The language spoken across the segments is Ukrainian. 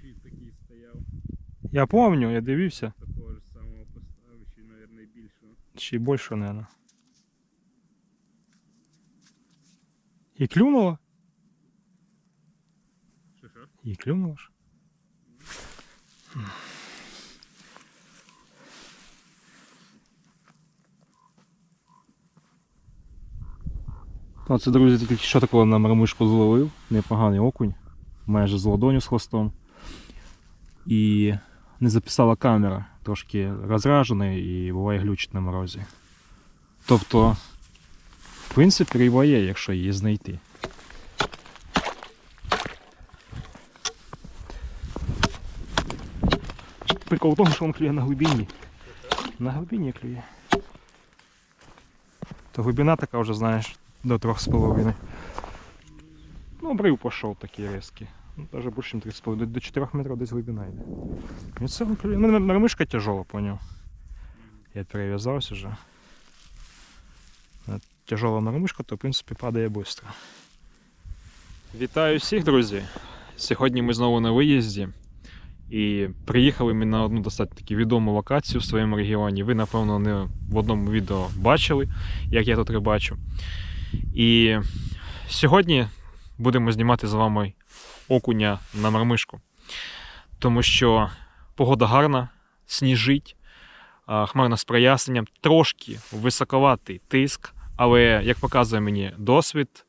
чуть такий стояв, Я пам'ятаю, я дивився. такого ж самого поставив, чи, мабуть, більшого. Й більше, мабуть. І клюнуло? Що що? І клюнуло ж. Оце, друзі, тільки що такого на мармишку зловив. Непоганий окунь. Майже з ладоню з хвостом. І не записала камера. Трошки розражений і буває глючить на морозі. Тобто, в принципі, риба є, якщо її знайти. Прикол в тому, що він клює на глибині. На глибині клює. То глибина така вже, знаєш, до трьох з половиною. Ну, обрив пішов такий різкий. Ну, даже більше, ніж 3,5. До, до 4 метрів десь глибина йде. І це. Ну, мармишка тяжела, поняв. Я перев'язався вже. Тяжела мармишка, то в принципі падає швидко. Вітаю всіх, друзі! Сьогодні ми знову на виїзді. І приїхали ми на одну достатньо таки відому локацію в своєму регіоні. Ви, напевно, не в одному відео бачили, як я тут рибачу. І сьогодні будемо знімати з вами окуня на мармишку. Тому що погода гарна, сніжить, а, хмарно з проясненням, трошки високоватий тиск, але, як показує мені досвід,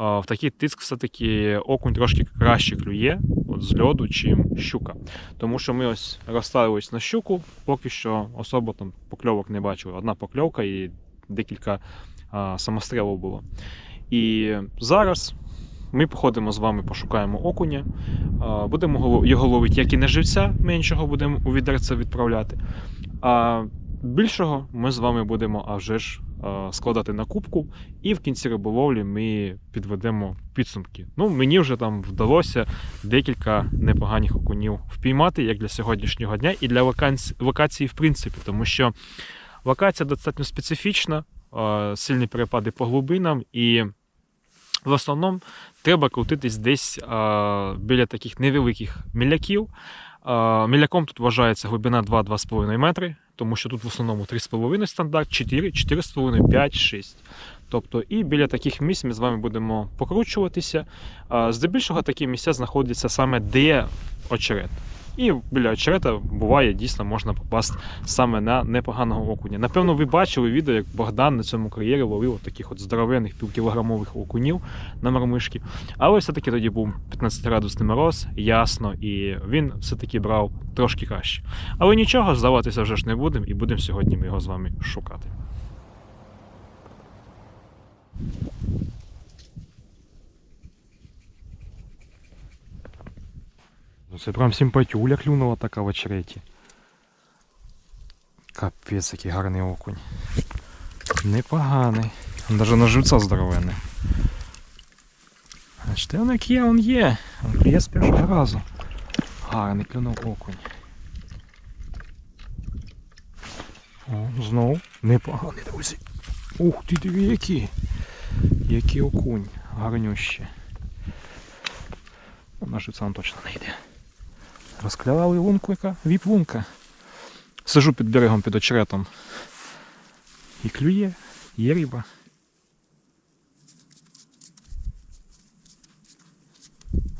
в такий тиск все-таки окунь трошки краще клює от з льоду, чим щука. Тому що ми ось розставились на щуку, поки що особо там покльовок не бачили. Одна покльовка і декілька а, самострілів було. І зараз ми походимо з вами, пошукаємо окуня. Будемо його ловити як і не живця, меншого будемо у відерце відправляти. А більшого ми з вами будемо а вже ж складати на кубку, і в кінці риболовлі ми підведемо підсумки. Ну, мені вже там вдалося декілька непоганих окунів впіймати, як для сьогоднішнього дня, і для локації, в принципі, тому що локація достатньо специфічна, е, сильні перепади по глибинам, і в основному треба крутитись десь е, біля таких невеликих міляків. Е, Міляком тут вважається глибина 2-2,5 метри, тому що тут в основному 3,5 стандарт, 4, 4,5, 5, 6. Тобто, і біля таких місць ми з вами будемо покручуватися. А, Здебільшого такі місця знаходяться саме де очерет. І біля очерета буває дійсно можна попасти саме на непоганого окуня. Напевно, ви бачили відео, як Богдан на цьому кар'єрі ловив от таких от здоровенних півкілограмових окунів на мармишки. Але все-таки тоді був 15-градусний мороз, ясно, і він все-таки брав трошки краще. Але нічого, здаватися вже ж не будемо, і будемо сьогодні ми його з вами шукати. Ну це прям симпатюля клюнула така в очереті. Капець, який гарний окунь. Непоганий. Він навіть на живця здоровенний. Значить, він як є, він є. Він клює з першого разу. Гарний клюнув окунь. О, знову непоганий, друзі. Ух ти диви які. Який окунь. Гарнющий. На живця він точно не йде. Розклявали лунку, яка віп-лунка. Сижу під берегом під очеретом. І клює, є риба.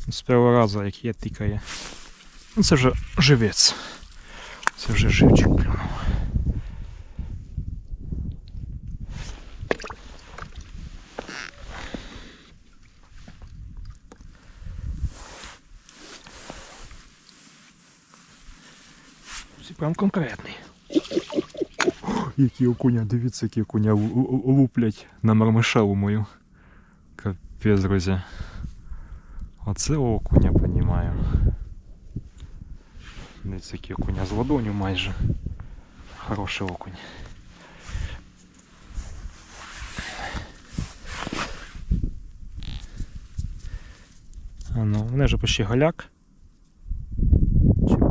З першого разу, як є, тикає. Ну, Це вже живець. Це вже живчик клюнув. Це прям конкретний. Які окуня, дивіться, які окуня лу- лу- луплять на мармишелу мою. Капець, друзі. Оце окуня, понімаю. Дивіться, які окуня з ладоню майже. Хороший окунь. А ну, мене вже почти голяк.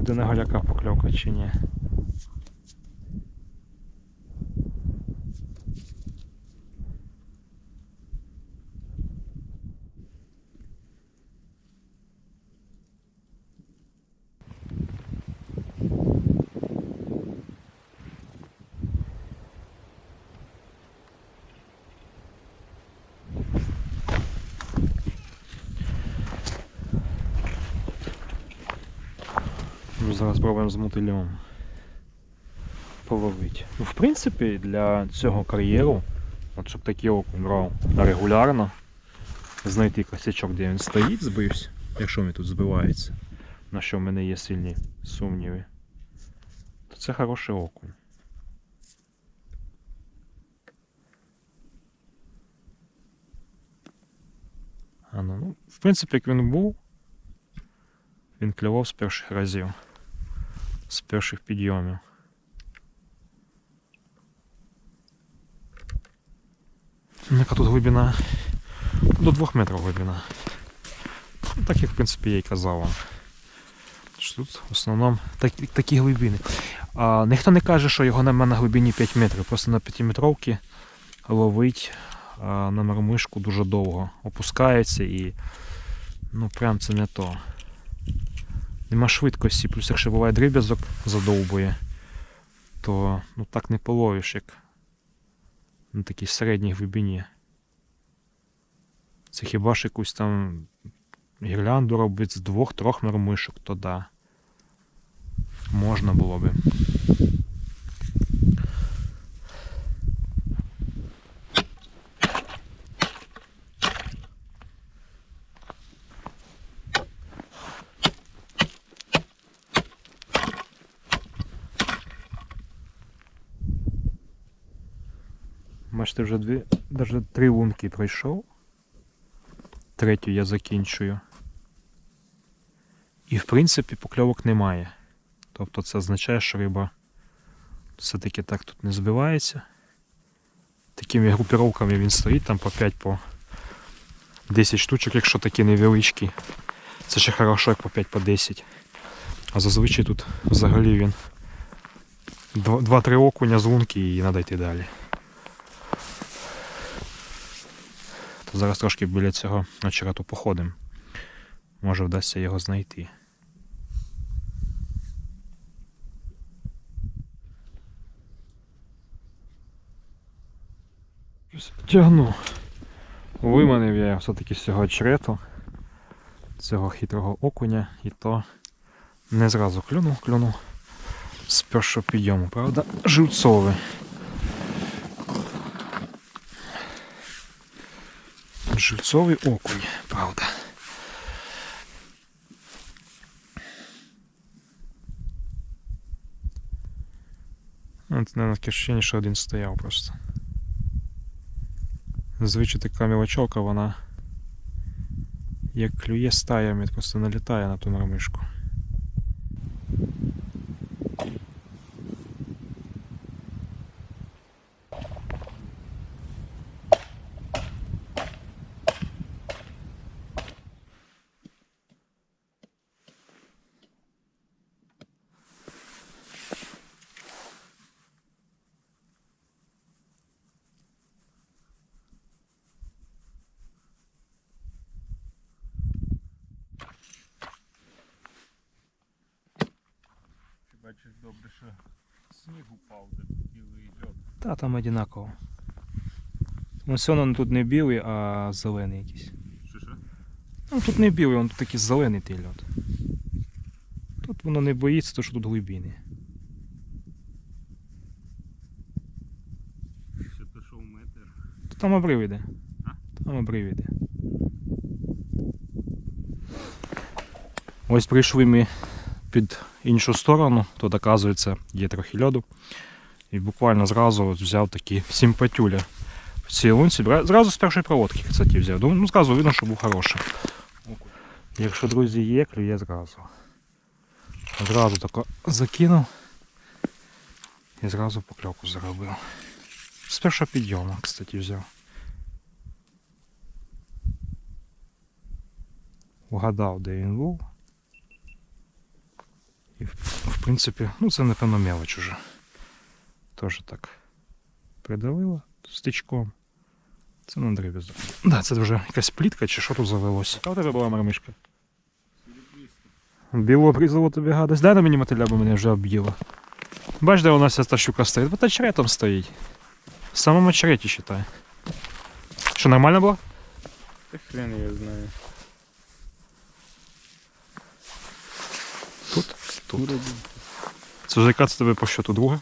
Буде на голяка покльовка, чи ні? Зараз спробуємо з мотилем половити. Ну, в принципі, для цього кар'єру, от щоб такий окунь брав регулярно, знайти косячок, де він стоїть, збився, якщо він тут збивається, на що в мене є сильні сумніви, то це хороший окунь. Ну, ну, в принципі, як він був, він клював з перших разів, з перших підйомів. Яка тут глибина? До 2 метрів глибина. Так як в принципі я і казав вам. Тут в основному так, такі глибини. А, ніхто не каже, що його нема на глибині 5 метрів. Просто на 5 метровці ловить а, на мармишку дуже довго. Опускається і ну прям це не то. Нема швидкості, плюс якщо буває дріб'язок задовбує, то ну так не половиш, як на такій середній глибині. Це хіба ж якусь там гірлянду робить з двох-трьох нормишок, то да. Можна було би. Бачите, вже дві, навіть три лунки пройшов. Третю я закінчую. І в принципі покльовок немає. Тобто це означає, що риба все-таки так тут не збивається. Такими групіровками він стоїть, там по 5 по 10 штучок, якщо такі невеличкі. Це ще хорошо, як по 5 по 10. А зазвичай тут взагалі він 2-3 окуня з лунки і треба йти далі. Зараз трошки біля цього очерету походимо. Може вдасться його знайти. Тягну. Виманив я все-таки з цього очерету, цього хитрого окуня, і то не зразу клюнув, клюнув з першого підйому, правда, живцовий. Живцовий окунь, правда. Ну, Це, наверное, таке ощущение, що один стояв просто. Звичай така мілочовка, вона як клює стаями, просто налітає на ту мармишку. Ти бачиш добре, що сніг упав, де білий льод. Та там одинаково. Ну, все одно тут не білий, а зелений якийсь. Що що? Ну тут не білий, він тут такий зелений той льод. Тут воно не боїться, то що тут глибини. Ще пішов метр. То там обрив іде. А? Там обрив іде. Ось прийшли ми під іншу сторону, тут, оказується, є трохи льоду. І буквально зразу взяв такі симпатюля в цій лунці. Зразу з першої проводки, кстати, взяв. Ну, зразу видно, що був хороший. Якщо друзі є, клює зразу. Зразу тако закинув і зразу покльовку заробив. З першого підйому, кстати, взяв. Угадав, де він був. І в, принципі, ну це напевно мелоч уже. Теж так придавило стичком. Це на дріб'язок. Да, це вже якась плітка чи що тут завелося. Яка у тебе була мармишка? Біло обрізало тобі гадость. Дай на мені мотиля, бо мене вже об'їло. Бач, де у нас ця щука стоїть? Бо та черетом стоїть. В самому череті считай. Що, нормально було? Та хрен я знаю. Тут? тут. Це вже яка це тебе по счету друга?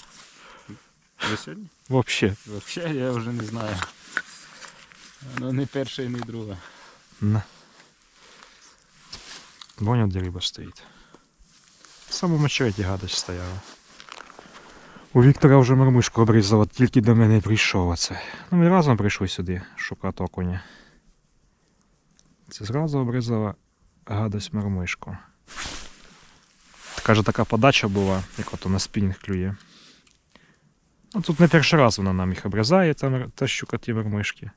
Ви сьогодні? Вообще. Взагалі я вже не знаю. Ну не перша і не друга. На. Понял, де риба стоїть. В самому очереті гадач стояла. У Віктора вже мармишку обрізала, тільки до мене прийшов оце. Ну, ми разом прийшли сюди шукати окуня. Це зразу обрізала гадость мармишку. Каже, така подача була, як ото на спінінг клює. Ну, тут не перший раз вона нам їх обрізає, та, мар- та щука ті мармишки.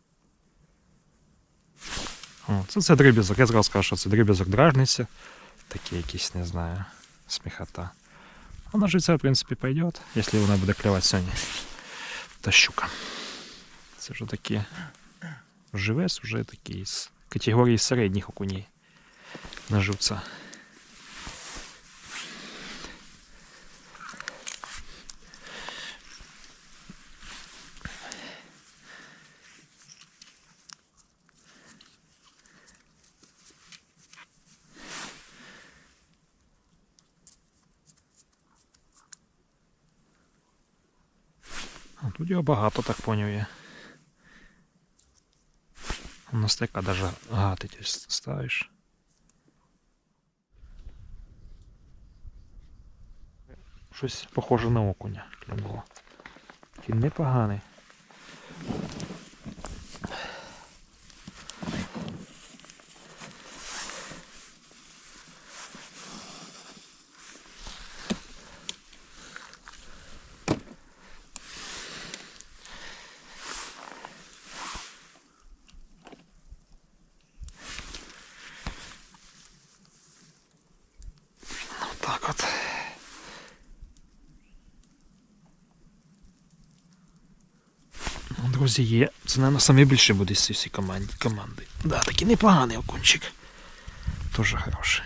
О, це, це дріб'язок. Я зразу скажу, що це дріб'язок дражниця. Такий якийсь, не знаю, сміхота. Вона живця, в принципі, пойде, якщо вона буде клювати сьогодні. Та щука. Це вже такі живець, вже такий з категорії середніх окуней на живця. Тут його багато, так поняв я. У нас така даже гатить ставиш. Щось похоже на окуня клюнуло. Він непоганий. Так от. Ну, Друзі, є. Це, мабуть, самі більше буде з цієї команди. Да, такий непоганий окунчик. Тоже хороший.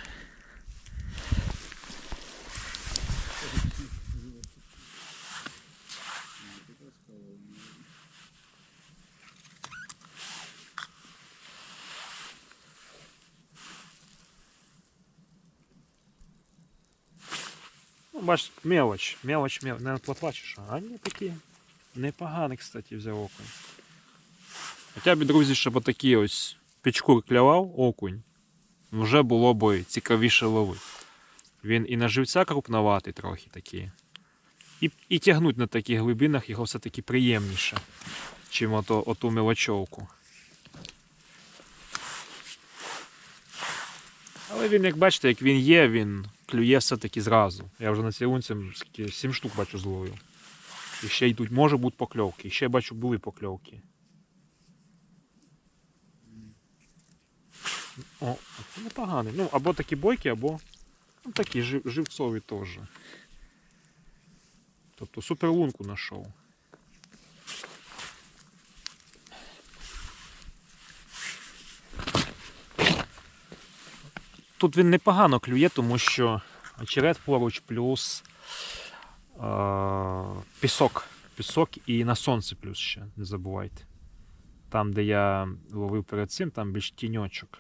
Ну, бачиш, мелоч, мелоч, мелоч. Наверное, що. А ні, такі. Непоганий, кстати, взяв окунь. Хоча б, друзі, щоб отакий ось пічкур клявав окунь, вже було б цікавіше ловити. Він і на живця крупноватий трохи такий. І, і тягнуть на таких глибинах його все-таки приємніше, чим ото, оту мелочовку. Але він, як бачите, як він є, він клює все-таки зразу. Я вже на цій лунці 7 штук бачу зловив. І ще йдуть, може бути покльовки. І ще бачу, були покльовки. О, непоганий. Ну, або такі бойки, або ну, такі жив, живцові теж. Тобто суперлунку знайшов. Тут він непогано клює, тому що очерет поруч плюс пісок. Пісок і на сонце плюс ще, не забувайте. Там, де я ловив перед цим, там більш тіньочок.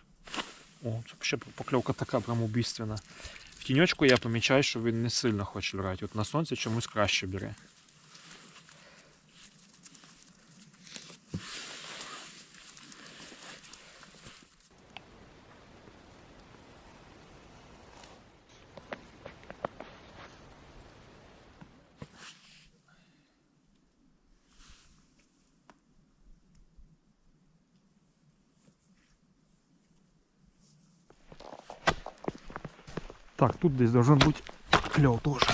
О, це ще покльовка така прям убійственна. В тіньочку я помічаю, що він не сильно хоче брати. От на сонці чомусь краще бере. Так, тут десь должен бути кльов теж.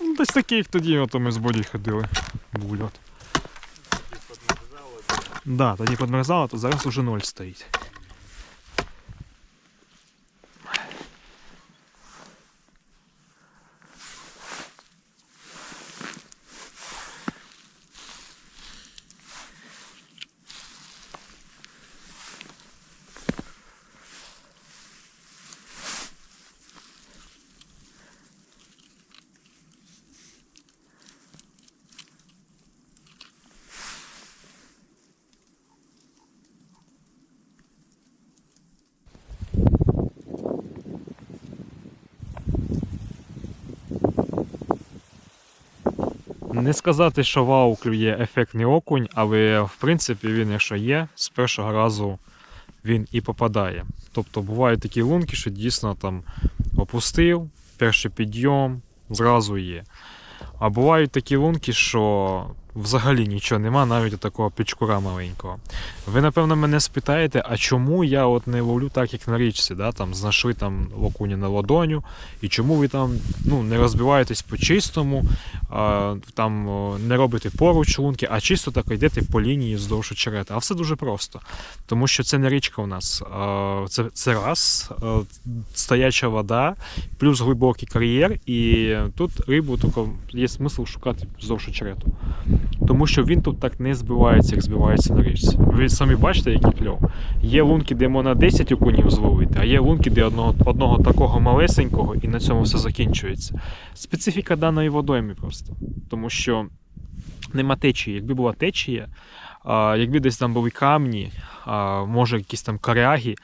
Ну, Десь такий, як тоді ото ми з Боді ходили. Був льот. Да, тоді підмерзало, то зараз уже ноль стоїть. Не сказати, що вау, клює ефектний окунь, але в принципі він, якщо є, з першого разу він і попадає. Тобто бувають такі лунки, що дійсно там опустив, перший підйом, зразу є. А бувають такі лунки, що взагалі нічого нема, навіть такого пічкура маленького. Ви, напевно, мене спитаєте, а чому я от не ловлю так, як на річці, да? там знайшли там окуня на ладоню, і чому ви там ну, не розбиваєтесь по чистому, а, там не робите поруч лунки, а чисто так йдете по лінії вздовж очерета. А все дуже просто. Тому що це не річка у нас. Це, це раз, а, стояча вода, плюс глибокий кар'єр, і тут рибу тільки є смисл шукати вздовж очерету. Тому що він тут так не збивається, як збивається на річці. Ви самі бачите, який кльов. Є лунки, де можна 10 окунів зловити, а є лунки, де одного, одного такого малесенького, і на цьому все закінчується. Специфіка даної водойми просто. Тому що нема течії. Якби була течія, а, якби десь там були камні, а, може якісь там коряги,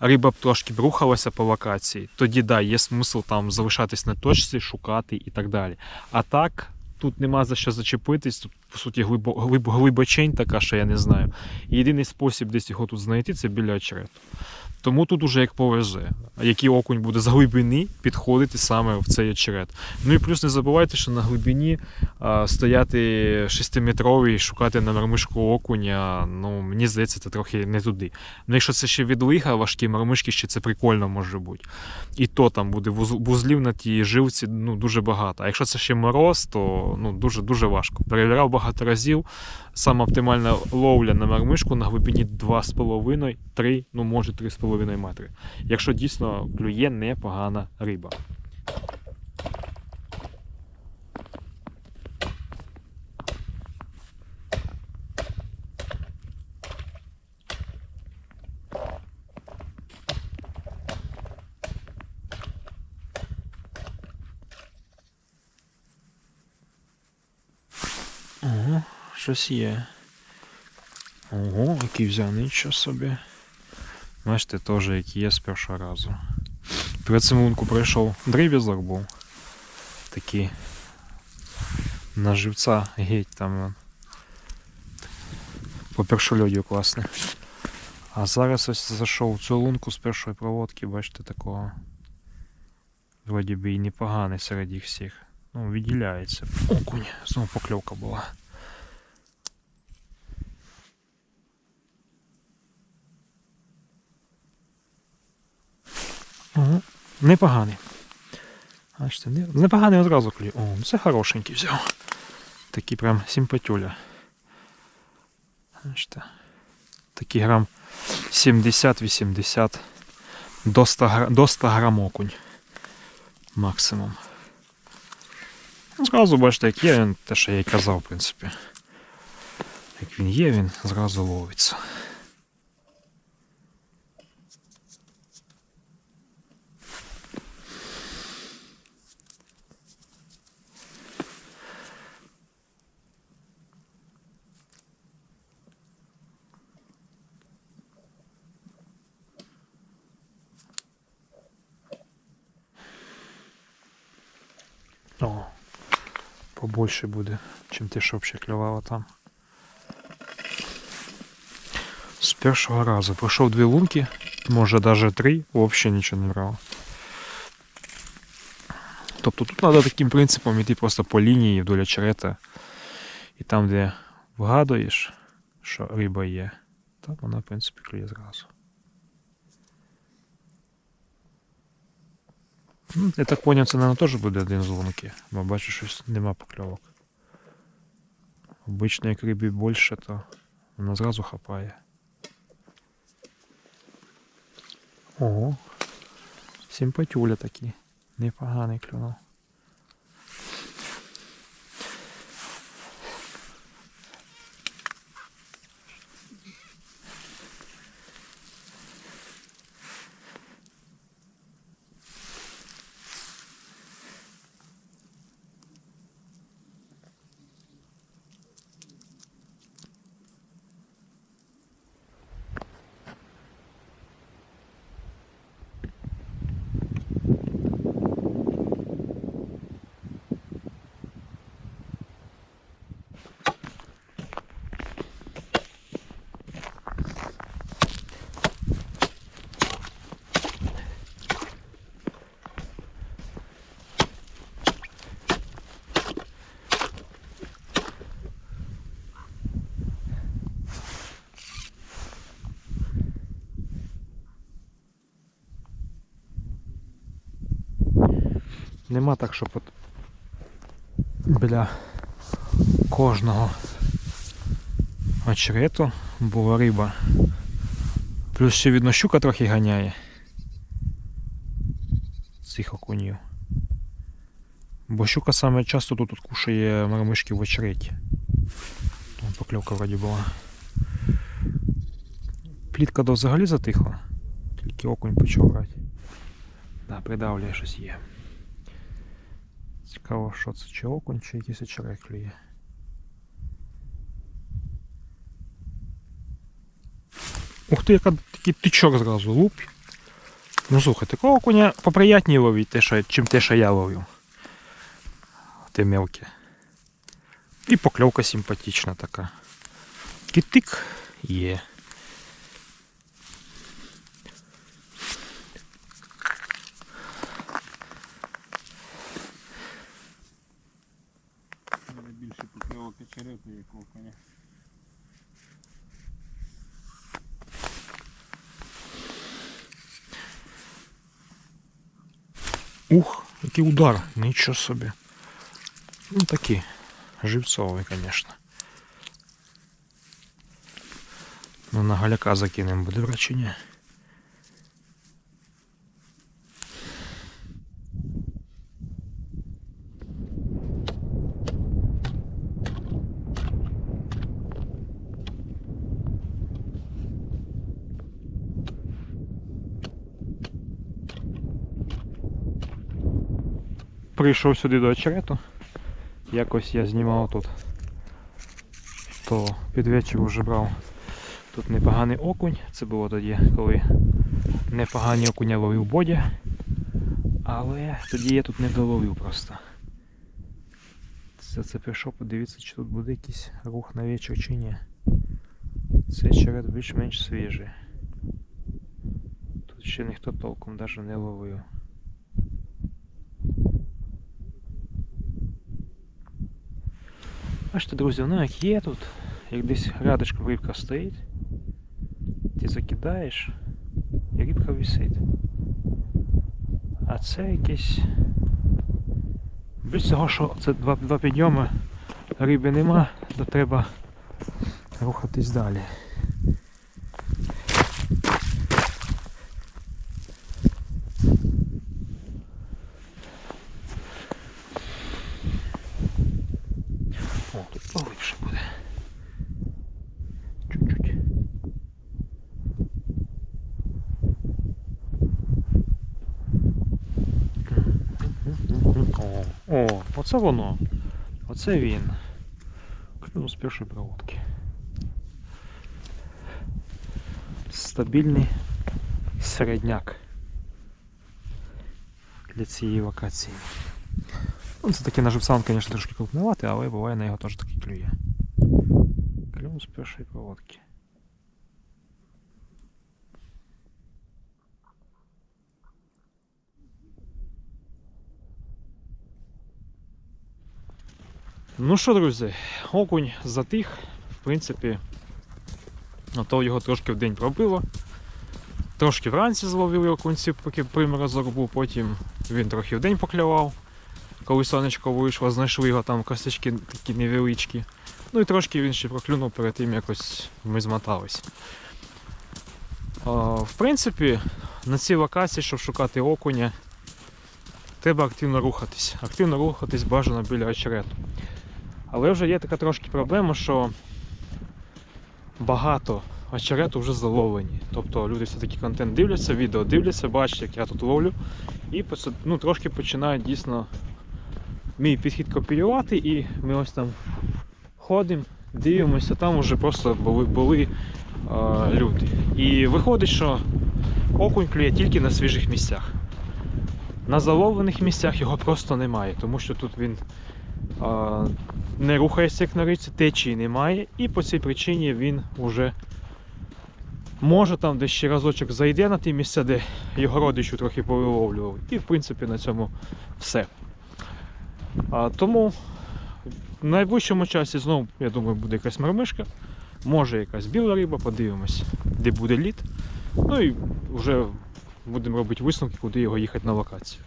риба б трошки б рухалася по локації, тоді да, є смисл там залишатись на точці, шукати і так далі. А так. Тут нема за що зачепитись, тут, по суті, глибо, глиб, глибочень така, що я не знаю. Єдиний спосіб десь його тут знайти це біля очерету. Тому тут уже як повезе, який окунь буде з глибини підходити саме в цей очерет. Ну і плюс не забувайте, що на глибині а, стояти 6-метровий, шукати на мармишку окуня, ну мені здається, це трохи не туди. Ну якщо це ще відлига, важкі мармишки, ще це прикольно може бути. І то там буде вузлів на тій жилці ну, дуже багато. А якщо це ще мороз, то ну, дуже дуже важко. Перевіряв багато разів. Сама оптимальна ловля на мармишку на глибині 2,5-3, ну може 3,5 метри. Якщо дійсно клює непогана риба. Щось є. Ого, який взяв нічого собі. Бачите, теж як є з першого разу. Перед цим лунку пройшов дріб'язок був. Такий на живця геть там. По першольоді класний. А зараз ось зайшов в цю лунку з першої проводки, бачите, такого. Вроді би і непоганий серед їх всіх. Ну, відділяється. Окунь. Знову покльовка була. Ага. Непоганий. Бачите, непоганий одразу клює. О, це хорошенький взяв. Такий прям симпатюля. Бачите. Такий грам 70-80 до 100, гра- до 100 грам окунь. Максимум. Зразу бачите, як є, він те, що я й казав, в принципі. Як він є, він зразу ловиться. О, побольше буде, чим те, що клювало там. З першого разу пройшов дві лунки, може навіть три, взагалі нічого не брав. Тобто тут треба таким принципом йти просто по лінії вдоль очерета. І там, де вгадуєш, що риба є, там вона, в принципі, клює зразу. Я так поняв, це, мабуть, теж буде один з бо бачу, щось нема покльовок. Обично, як рибі більше, то вона зразу хапає. Ого. Симпатюля такі. Непоганий клюнув. Нема так, щоб от біля кожного очерету була риба. Плюс ще видно щука трохи ганяє. Цих окунів. Бо щука саме часто тут, кушає мармишки в очереті. Вон Покльовка вроді була. Плітка до взагалі затихла. Тільки окунь почав брати. Да, придавлює щось є. Цікаво, що це, чи окунь, чи якийсь очерет клює. Ух ти, яка такий тичок зразу луп. Ну слухай, такого окуня поприятніше що, чим те, що я ловив. Те мелке. І покльовка симпатична така. Китик є. Покльовок очерету, як. Ух, який удар, нічого собі. Ну такий, живцовий, звісно. Ну на галяка закинемо буде врачення. Прийшов сюди до очерету. Якось я знімав тут. То під вечір вже брав тут непоганий окунь. Це було тоді, коли непогані окуня ловив Бодя. Але тоді я тут не доловив просто. Це, це прийшов, подивитися, чи тут буде якийсь рух на вечір чи ні. Цей очерет більш-менш свіжий. Тут ще ніхто толком навіть не ловив. Бачите, друзі, ну як є тут, як десь рядочком рибка стоїть, ти закидаєш і рибка висить. А це якесь. Без цього, що це два, два підйоми, риби нема, то треба рухатись далі. О, тут поглибше буде. Чуть-чуть. О, о, оце воно. Оце він. Клюнув з першої проводки. Стабільний середняк для цієї локації. Ну, це таки на живцан, звісно, трошки крупнувати, але буває на його теж таки клює. Клюнув з першої проводки. Ну що, друзі, окунь затих, в принципі, а то його трошки в день пробило. Трошки вранці зловили окунці, поки приморозок був, потім він трохи в день поклював. Коли сонечко вийшло, знайшли його там косячки такі невеличкі. Ну і трошки він ще проклюнув перед тим, якось ми змотались. В принципі, на цій локації, щоб шукати окуня, треба активно рухатись. Активно рухатись бажано біля очерету. Але вже є така трошки проблема, що багато очерету вже заловлені. Тобто люди все-таки контент дивляться, відео дивляться, бачать, як я тут ловлю. І ну, трошки починають дійсно мій підхід копіювати, і ми ось там ходимо, дивимося, там вже просто були, були е, люди. І виходить, що окунь клює тільки на свіжих місцях. На заловлених місцях його просто немає, тому що тут він не рухається як на риці, течії немає, і по цій причині він вже може там десь ще разочок зайде на ті місця, де його родичу трохи повиловлював. І в принципі на цьому все. А, тому в найближчому часі знову, я думаю, буде якась мармишка, може якась біла риба, подивимось, де буде лід. Ну і вже будемо робити висновки, куди його їхати на локацію.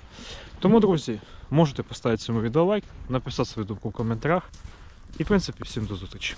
Тому, друзі, можете поставити цьому відео лайк, написати свою думку в коментарях. І, в принципі, всім до зустрічі.